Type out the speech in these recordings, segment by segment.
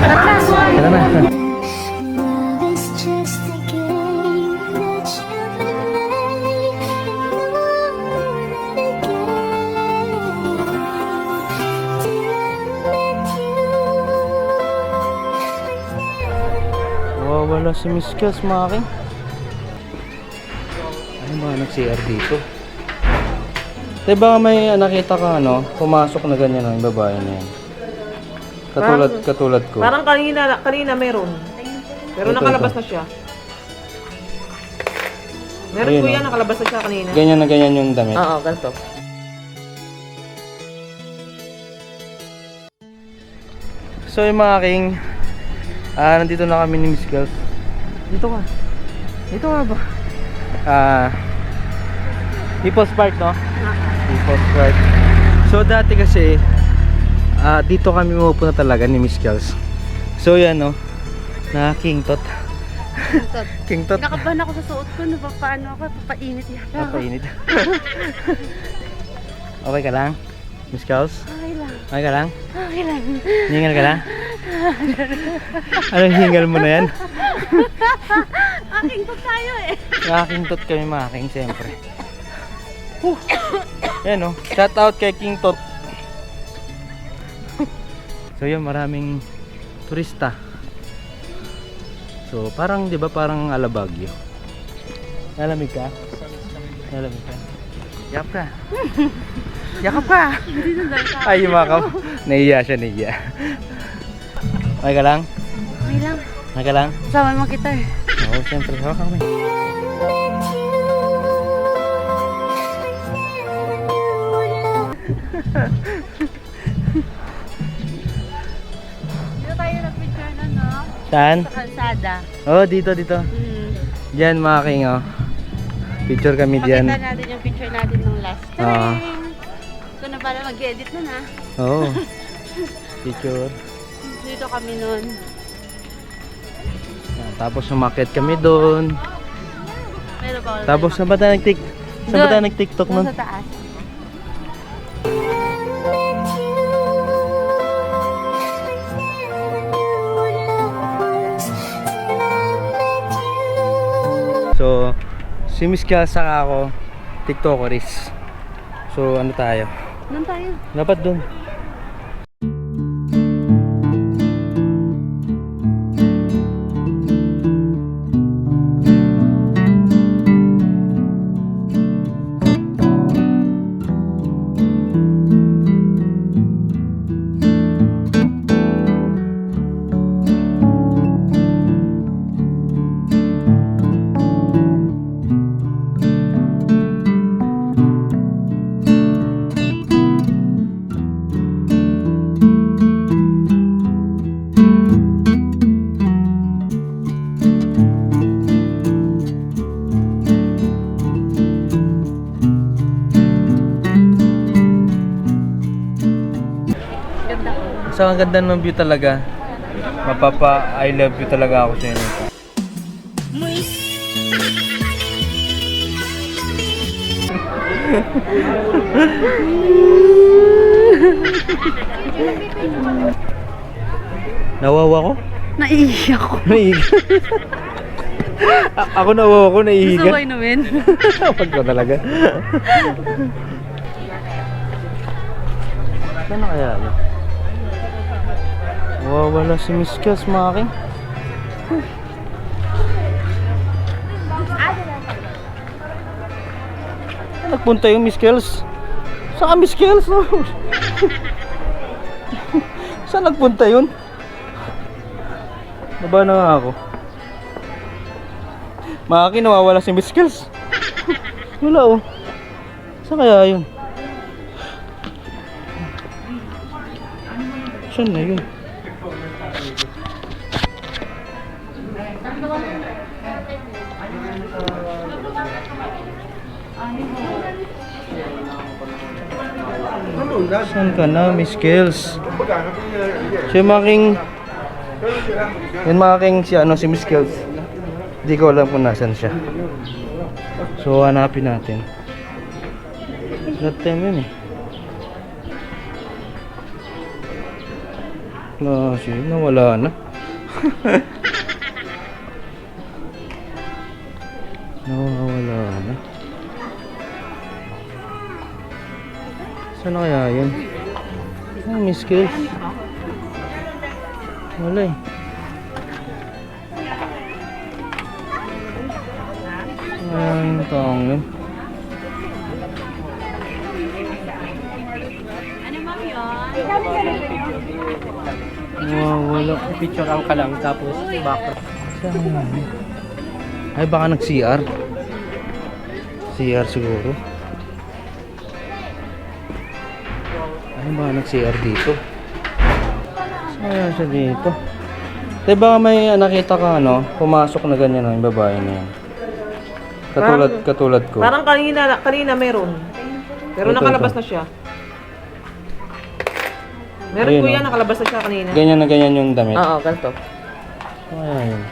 Tara na. Love is just a game that you play. Wawala si Miss Kels, mga king. Ano ba nag-CR dito? Diba may nakita ka ano, pumasok na ganyan ang babae na yan. Katulad, katulad ko. Parang kanina, kanina meron. Pero Ito, nakalabas ito. na siya. Meron Ayun, ko yan, oh. nakalabas na siya kanina. Ganyan na ganyan yung damit. Oo, ganito. So yung mga king, ah, nandito na kami ni Miss Girls. Dito ka. Dito ka ba? Ah, People's Park, no? People's Park. So dati kasi, ah, dito kami mapupunta talaga ni Miss Girls. So yan, no? Na King Tot. King Tot. Nakabahan ako sa suot ko, napapaano ako, papainit yata. Napainit. okay ka lang? Miss Girls? Okay lang, Okay ka lang? okay lang. Hingal ka lang? Anong hingal mo na yan? Aking ko tayo eh. Nakaking tot kami mga king, siyempre. Yan oh. Shout out kay King Tot. So yun, maraming turista. So parang, di ba parang alabagyo. Nalamig ka? Nalamig ka? Yakap ka. Yakap ka. Ay, yumakap. Nahiya siya, nahiya. Okay ka lang? Okay lang. Okay ka lang? Sama mo kita eh. Oo, siyempre. Hawak kami. Dito Saan? Sa kalsada. Oh, dito, dito. Hmm. Diyan mga king, oh. Picture kami Pakita diyan. natin yung picture natin nung last Ah. time. Ito na pala mag-edit na na. Oo. Picture. Dito kami nun. Ah, Tapos sumakit kami doon. Ako Tapos saan ba tayo nag-tik? Saan ba tayo nag-tiktok nun? sa taas. So, si Miss Kel saka ako, tiktokeris. So, ano tayo? Doon tayo. Dapat doon. So, ang ganda ng view talaga. Mapapa I love you talaga ako sa inyo. Nawawa ko? Naiiyak ko. Naiiga. A- ako nawawa ko, Gusto naiiga. ko inumin. Pag ko talaga. Saan na kaya yun? Wawala si Miss Kels, mga king. Nagpunta yung Miss Kels. Saan Miss Kels? Saan nagpunta yun? Baba na nga ako. Mga king, nawawala si Miss Kels. Wala oh. Saan kaya yun? Saan na yun? Saan ka na, Miss Kills? Si Making... Yung Making si ano, si Miss Kills. Hindi ko alam kung nasan siya. So, hanapin natin. That time yun eh. klase. Nawala na. Nawawala na. Saan na kaya yun? Oh, Miss Kills. Wala eh. Yung taong yun. Nawawala. Picture ang ka lang tapos back. Saan? Ay, baka nag-CR. CR siguro. Ay, baka nag-CR dito. Saan siya dito? Di ba may ah, nakita ka ano, pumasok na ganyan oh, yung babae na yan. Katulad, Parang- katulad ko. Parang kanina, kanina meron. Pero Ito, nakalabas ito. na siya. Meron Ayun, kuya, oh. nakalabas na siya kanina. Ganyan na ganyan yung damit. Oo, ganito. Ayan yun.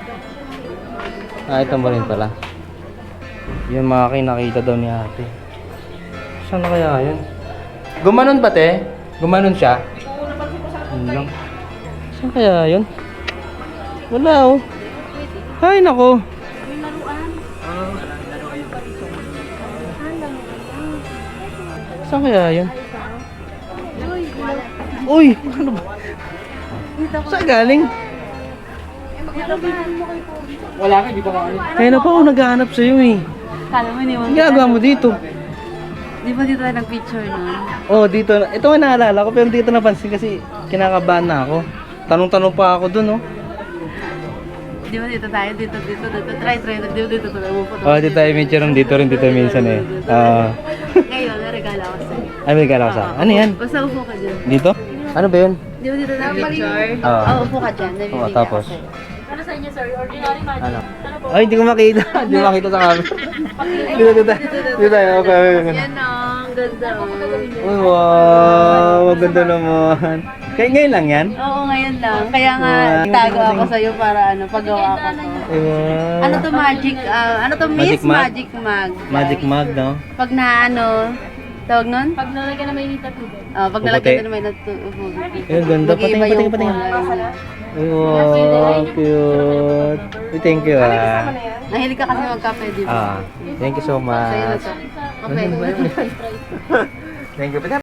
Ah, ito mo rin pala. Yun mga kinakita daw ni ate. Saan na kaya yun? Gumanon ba te? Gumanon siya? Yun lang. Saan kaya yun? Wala oh. Ay nako. Saan kaya yun? Uy! Ano ba? Saan galing? Wala ka, di ba ka? Kaya na pa ako naghahanap sa'yo eh. Kala mo, iniwan Ang ginagawa mo dito? Di ba dito tayo nag-picture nun? Oh, dito. na- Ito nga naalala ko pero dito napansin kasi kinakabahan na ako. Tanong-tanong pa ako dun, oh. Di ba dito tayo? Dito, dito, dito. Try, try. Di ba dito tayo? Umupo Oh, dito tayo medyo rin dito rin dito minsan eh. Ah, Ngayon, naregala ako sa'yo. ay may galaw sa. Ano yan? Basta upo ka dyan. Dito? Ano ba yun? Di ba dito tayo picture? Oo. Oo, upo ka dyan. Oh, Nabibigyan tapos. ako sa'yo. Ano? Ay, hindi ko makita. Hindi ko makita sa camera. dito, dito. Dito tayo. Okay, okay, okay. Yan o, ganda oh. Uy, wow. Maganda naman. Kaya ngayon lang yan? Oo, ngayon lang. Kaya nga, Wow. itago ako sa'yo para ano, pagawa ko to. Ay, wow. Ano to magic, ah, ano to Magic Miss mug? Magic Mug. Magic mug, no? Pag na ano, tawag nun? Pag nalagyan na may nita tubig. Ah, pag nalagyan na may natutubog. Ay, ganda. Patingin, patingin, patingin. Ay, wow. Cute. Uy, thank you, ah. Nahilig ka kasi magkape, di ba? Ah, thank you so Sa'yo na much. to. Okay. Thank you.